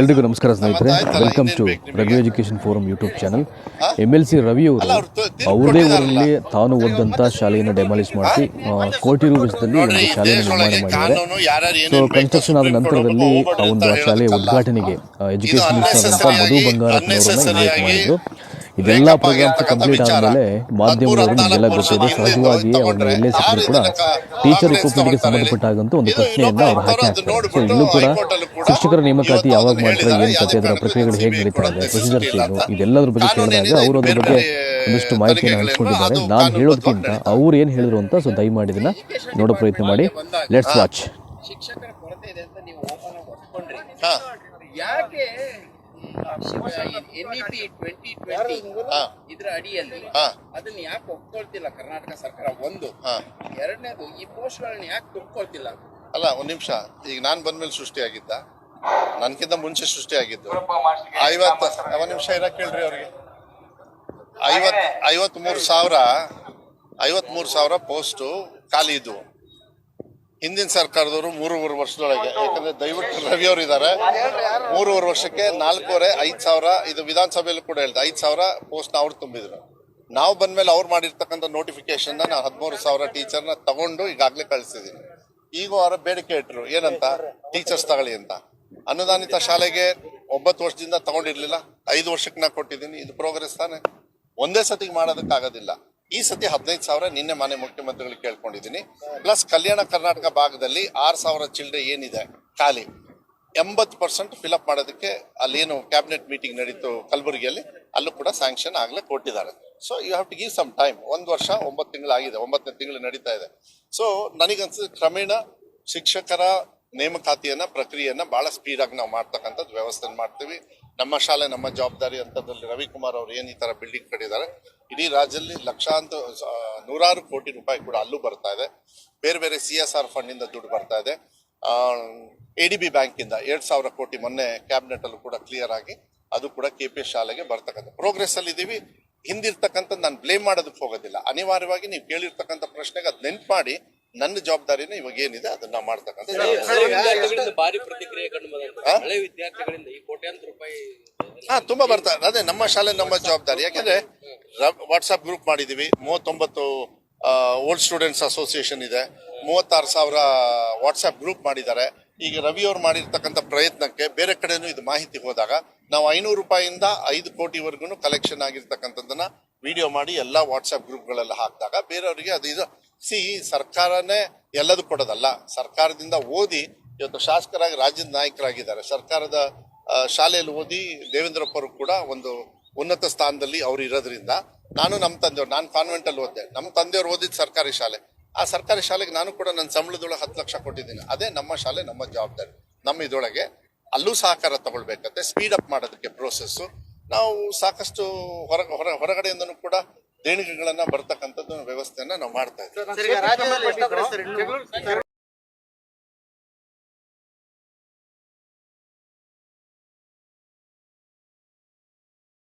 ಎಲ್ರಿಗೂ ನಮಸ್ಕಾರ ಸ್ನೇಹಿತರೆ. Welcome to Ravi education forum YouTube channel M L C Ravi ಅವರು ಅವರದೇ ಊರಲ್ಲಿ ತಾನು ಓದಂತ ಶಾಲೆಯನ್ನು ಡೆಮಾಲಿಷ್ ಮಾಡಿಸಿ ಕೋಟಿ ರೂಪದಲ್ಲಿ ಒಂದು ಶಾಲೆಯನ್ನು ನಿರ್ಮಾಣ ಮಾಡಿದ್ದಾರೆ. ಸೊ ಕನ್ಸ್ಟ್ರಕ್ಷನ್ ಆದ ನಂತರದಲ್ಲಿ ಆ ಒಂದು ಶಾಲೆಯ ಉದ್ಘಾಟನೆಗೆ ಎಜುಕೇಶನ್ ಮಿನಿಸ್ಟರ್ ಆದಂತ ಮಧು ಬಂಗಾರಪ್ಪನವರನ್ನ ಇನ್ವೈಟ್ ಮಾಡಿದ್ರು. ಇದೆಲ್ಲ ಪ್ರೋಗ್ರಾಮ್ಸ್ ಕಂಪ್ಲೀಟ್ ಆದಮೇಲೆ ಮಾಧ್ಯಮದವರು ನಿಮಗೆಲ್ಲ ಗೊತ್ತಿದೆ ಸಹಜವಾಗಿ ಅವ್ರನ್ನ ಎಲ್ಲೇ ಸಿಕ್ಕರೂ ಕೂಡ ಟೀಚರ್ ರಿಕ್ರೂಟ್ಮೆಂಟ್ಗೆ ಸಂಬಂಧಪಟ್ಟಾಗಂತೂ ಒಂದು ಪ್ರಶ್ನೆಯನ್ನು ಅವ್ರು ಹಾಕಿ ಹಾಕ್ತಾರೆ ಸೊ ಇಲ್ಲೂ ಕೂಡ ಶಿಕ್ಷಕರ ನೇಮಕಾತಿ ಯಾವಾಗ ಮಾಡ್ತಾರೆ ಏನು ಕತೆ ಅದರ ಪ್ರಕ್ರಿಯೆಗಳು ಹೇಗೆ ನಡೀತಾ ಇದೆ ಪ್ರೊಸೀಜರ್ಸ್ ಏನು ಇದೆಲ್ಲದ್ರ ಬಗ್ಗೆ ಕೇಳಿದಾಗ ಅವರು ಅದ್ರ ಬಗ್ಗೆ ಒಂದಿಷ್ಟು ಮಾಹಿತಿಯನ್ನು ಹಂಚ್ಕೊಂಡಿದ್ದಾರೆ. ನಾನು ಹೇಳೋದಕ್ಕಿಂತ ಅವ್ರು ಏನು ಹೇಳಿದ್ರು ಅಂತ ಸೊ ದಯಮಾಡಿ ಇದನ್ನ ನೋಡೋ ಪ್ರಯತ್ನ ಮಾಡಿ. ಲೆಟ್ಸ್ ವಾಚ್ ಶಿಕ್ಷಕರ ಕೊರತೆ ಇದೆ ಅಂತ ನೀವು ಓಪನ್ ಆಗಿ ಒಪ್ಕೊಂಡ್ರಿ. ಯಾಕೆ N E P twenty twenty ಹಾ. ಇದ್ರ ಅಡಿಯಲ್ಲಿ ಹಾ. ಅದನ್ನ ಯಾಕೆ ಒಪ್ಕೊಳ್ತಿಲ್ಲ ಕರ್ನಾಟಕ ಸರ್ಕಾರ? ಒಂದು. ಹಾ. ಎರಡನೇದು ಈ ಪೋಸ್ಟ್ಗಳನ್ನ ಯಾಕೆ ತುಂಬಿಕೊಳ್ತಿಲ್ಲ? ಅಲ್ಲ ಒಂದ್ ನಿಮಿಷ. ಈಗ ನಾನ್ ಬಂದ್ಮೇಲೆ ಸೃಷ್ಟಿಯಾಗಿದ್ದ. ನನ್ಕಿಂತ ಮುಂಚೆ ಸೃಷ್ಟಿಯಾಗಿದ್ದು. ಐವತ್ತು ಒಂದ್ ನಿಮಿಷ ಇರಕ್ ಹೇಳ್ರಿ ಅವ್ರಿಗೆ. ಐವತ್ ಐವತ್ ಮೂರು ಸಾವಿರ ಐವತ್ ಮೂರು ಸಾವಿರ ಪೋಸ್ಟು ಖಾಲಿ ಇದ್ವು. ಹಿಂದಿನ ಸರ್ಕಾರದವರು ಮೂರುವರೆ ವರ್ಷದೊಳಗೆ. ಯಾಕಂದ್ರೆ ದಯವಿಟ್ಟು ರವಿ ಅವರು ಇದ್ದಾರೆ ಮೂರುವರೆ ವರ್ಷಕ್ಕೆ ನಾಲ್ಕೂವರೆ, ಐದ್ ಸಾವಿರ, ಇದು ವಿಧಾನಸಭೆಯಲ್ಲೂ ಕೂಡ ಹೇಳಿದೆ, ಐದು ಸಾವಿರ ಪೋಸ್ಟ್ ಅವ್ರು ತುಂಬಿದ್ರು. ನಾವು ಬಂದ್ಮೇಲೆ ಅವ್ರು ಮಾಡಿರ್ತಕ್ಕಂಥ ನೋಟಿಫಿಕೇಶನ್ ನಾನು ಹದಿಮೂರು ಸಾವಿರ ಟೀಚರ್ನ ತಗೊಂಡು ಈಗಾಗಲೇ ಕಳಿಸಿದ್ದೀನಿ ಈಗ ಅವರ ಬೇಡಿಕೆ ಇಟ್ಟರು ಏನಂತ? ಟೀಚರ್ಸ್ ತಗೊಳ್ಳಿ ಅಂತ. ಅನುದಾನಿತ ಶಾಲೆಗೆ ಒಂಬತ್ತು ವರ್ಷದಿಂದ ತಗೊಂಡಿರ್ಲಿಲ್ಲ. ಐದು ವರ್ಷಕ್ಕೆ ನಾ ಕೊಟ್ಟಿದ್ದೀನಿ. ಇದು ಪ್ರೋಗ್ರೆಸ್ ತಾನೆ. ಒಂದೇ ಸತಿಗೆ ಮಾಡೋದಕ್ಕಾಗೋದಿಲ್ಲ. ಈ ಸತಿ ಹದಿನೈದು ಸಾವಿರ ನಿನ್ನೆ ಮನೆ ಮುಖ್ಯಮಂತ್ರಿಗಳಿಗೆ ಕೇಳ್ಕೊಂಡಿದ್ದೀನಿ. ಪ್ಲಸ್ ಕಲ್ಯಾಣ ಕರ್ನಾಟಕ ಭಾಗದಲ್ಲಿ ಆರು ಸಾವಿರ ಚಿಲ್ಲರೆ ಏನಿದೆ? ಖಾಲಿ. ಎಂಬತ್ತು ಪರ್ಸೆಂಟ್ ಫಿಲಪ್ ಮಾಡೋದಕ್ಕೆ ಅಲ್ಲೇನು ಕ್ಯಾಬಿನೆಟ್ ಮೀಟಿಂಗ್ ನಡೀತು ಕಲಬುರಗಿಯಲ್ಲಿ? ಅಲ್ಲೂ ಕೂಡ ಸ್ಯಾಂಕ್ಷನ್ ಆಗಲೇ ಕೊಟ್ಟಿದ್ದಾರೆ. So you have to give some time ಒಂದು ವರ್ಷ, ಒಂಬತ್ತು ತಿಂಗಳಾಗಿದೆ. ಒಂಬತ್ತನೇ ತಿಂಗಳು ನಡೀತಾ ಇದೆ. ಸೊ ನನಗನ್ಸುತ್ತೆ ಕ್ರಮೇಣ ಶಿಕ್ಷಕರ ನೇಮಕಾತಿಯನ್ನ, ಪ್ರಕ್ರಿಯೆಯನ್ನ ಬಹಳ ಸ್ಪೀಡ್ ಆಗಿ ನಾವು ಮಾಡ್ತಕ್ಕಂಥದ್ದು ವ್ಯವಸ್ಥೆ ಮಾಡ್ತೀವಿ. ನಮ್ಮ ಶಾಲೆ, ನಮ್ಮ ಜವಾಬ್ದಾರಿ ಅಂತದಲ್ಲಿ ರವಿಕುಮಾರ್ ಅವರು ಏನು ಈ ತರ ಬಿಲ್ಡಿಂಗ್ ಕಟ್ಟಿದ್ದಾರೆ ಇಡೀ ರಾಜ್ಯದಲ್ಲಿ ಲಕ್ಷಾಂತರ ನೂರಾರು ಕೋಟಿ ರೂಪಾಯಿ ಕೂಡ ಅಲ್ಲೂ ಬರ್ತಾ ಇದೆ. ಬೇರೆ ಬೇರೆ ಸಿ ಎಸ್ ಆರ್ ಫಂಡ್ ಇಂದ ದುಡ್ಡು ಬರ್ತಾ ಇದೆ. ಎ ಡಿ ಬಿ ಬ್ಯಾಂಕ್ ಇಂದ ಎರಡ್ ಸಾವಿರ ಕೋಟಿ ಮೊನ್ನೆ ಕ್ಯಾಬಿನೆಟ್ ಅಲ್ಲೂ ಕೂಡ ಕ್ಲಿಯರ್ ಆಗಿ ಅದು ಕೂಡ ಕೆ ಪಿ ಎಸ್ ಶಾಲೆಗೆ ಬರ್ತಕ್ಕಂಥ ಪ್ರೋಗ್ರೆಸ್ ಅಲ್ಲಿ ಇದೀವಿ. ಹಿಂದಿರ್ತಕ್ಕಂಥ ನಾನು ಬ್ಲೇಮ್ ಮಾಡೋದಕ್ಕೆ ಹೋಗೋದಿಲ್ಲ. ಅನಿವಾರ್ಯವಾಗಿ ನೀವು ಕೇಳಿರ್ತಕ್ಕಂಥ ಪ್ರಶ್ನೆಗೆ ಅದು ನೆನ್ಪು ಮಾಡಿ ನನ್ನ ಜವಾಬ್ದಾರಿನ ಇವಾಗ ಏನಿದೆ ಅದನ್ನ ಮಾಡ್ತಕ್ಕಂಥ ವಿದ್ಯಾರ್ಥಿಗಳಿಂದ ಭಾರಿ ಪ್ರತಿಕ್ರಿಯೆ? ವಿದ್ಯಾರ್ಥಿಗಳಿಂದ ಈ ಕೋಟ್ಯಾಂತರ ರೂಪಾಯಿ ಹಾ ತುಂಬಾ ಬರ್ತಾರೆ. ಅದೇ ನಮ್ಮ ಶಾಲೆ ನಮ್ಮ ಜವಾಬ್ದಾರಿ. ಯಾಕಂದ್ರೆ ವಾಟ್ಸ್ಆಪ್ ಗ್ರೂಪ್ ಮಾಡಿದೀವಿ. ಮೂವತ್ತೊಂಬತ್ತು ಓಲ್ಡ್ ಸ್ಟೂಡೆಂಟ್ಸ್ ಅಸೋಸಿಯೇಷನ್ ಇದೆ. ಮೂವತ್ತಾರು ಸಾವಿರ ವಾಟ್ಸ್ಆಪ್ ಗ್ರೂಪ್ ಮಾಡಿದ್ದಾರೆ. ಈಗ ರವಿ ಅವ್ರು ಮಾಡಿರ್ತಕ್ಕಂಥ ಪ್ರಯತ್ನಕ್ಕೆ ಬೇರೆ ಕಡೆನೂ ಇದು ಮಾಹಿತಿ ಹೋದಾಗ ನಾವು ಐನೂರು ರೂಪಾಯಿಂದ ಐದು ಕೋಟಿವರೆಗೂ ಕಲೆಕ್ಷನ್ ಆಗಿರ್ತಕ್ಕಂಥದ್ದನ್ನ ವಿಡಿಯೋ ಮಾಡಿ ಎಲ್ಲ ವಾಟ್ಸ್ಆ್ಯಪ್ ಗ್ರೂಪ್ಗಳೆಲ್ಲ ಹಾಕಿದಾಗ ಬೇರೆಯವರಿಗೆ ಅದು ಇದು ಸಿ ಸರ್ಕಾರನೇ ಎಲ್ಲದೂ ಕೊಡೋದಲ್ಲ. ಸರ್ಕಾರದಿಂದ ಓದಿ ಇವತ್ತು ಶಾಸಕರಾಗಿ ರಾಜ್ಯದ ನಾಯಕರಾಗಿದ್ದಾರೆ. ಸರ್ಕಾರದ ಶಾಲೆಯಲ್ಲಿ ಓದಿ ದೇವೇಂದ್ರಪ್ಪ ಕೂಡ ಒಂದು ಉನ್ನತ ಸ್ಥಾನದಲ್ಲಿ ಅವರು ಇರೋದ್ರಿಂದ ನಾನು ನಮ್ಮ ತಂದೆಯವ್ರು, ನಾನು ಕಾನ್ವೆಂಟಲ್ಲಿ ಓದಿದೆ. ನಮ್ಮ ತಂದೆಯವ್ರು ಓದಿದ ಸರ್ಕಾರಿ ಶಾಲೆ. ಆ ಸರ್ಕಾರಿ ಶಾಲೆಗೆ ನಾನು ಕೂಡ ನನ್ನ ಸಂಬಳದೊಳಗೆ ಹತ್ತು ಲಕ್ಷ ಕೊಟ್ಟಿದ್ದೀನಿ. ಅದೇ ನಮ್ಮ ಶಾಲೆ, ನಮ್ಮ ಜವಾಬ್ದಾರಿ. ನಮ್ಮ ಇದೊಳಗೆ ಅಲ್ಲೂ ಸಹಕಾರ ತಗೊಳ್ಬೇಕಂತೆ. ಸ್ಪೀಡ್ ಅಪ್ ಮಾಡೋದಕ್ಕೆ ಪ್ರೋಸೆಸ್ಸು ನಾವು ಸಾಕಷ್ಟು ಹೊರ ಹೊರ, ಹೊರಗಡೆಯಿಂದನೂ ಕೂಡ ದೇಣಿಗೆಗಳನ್ನ ಬರ್ತಕ್ಕಂಥದ್ದು ವ್ಯವಸ್ಥೆಯನ್ನ ನಾವು ಮಾಡ್ತಾ ಇದ್ದೀವಿ.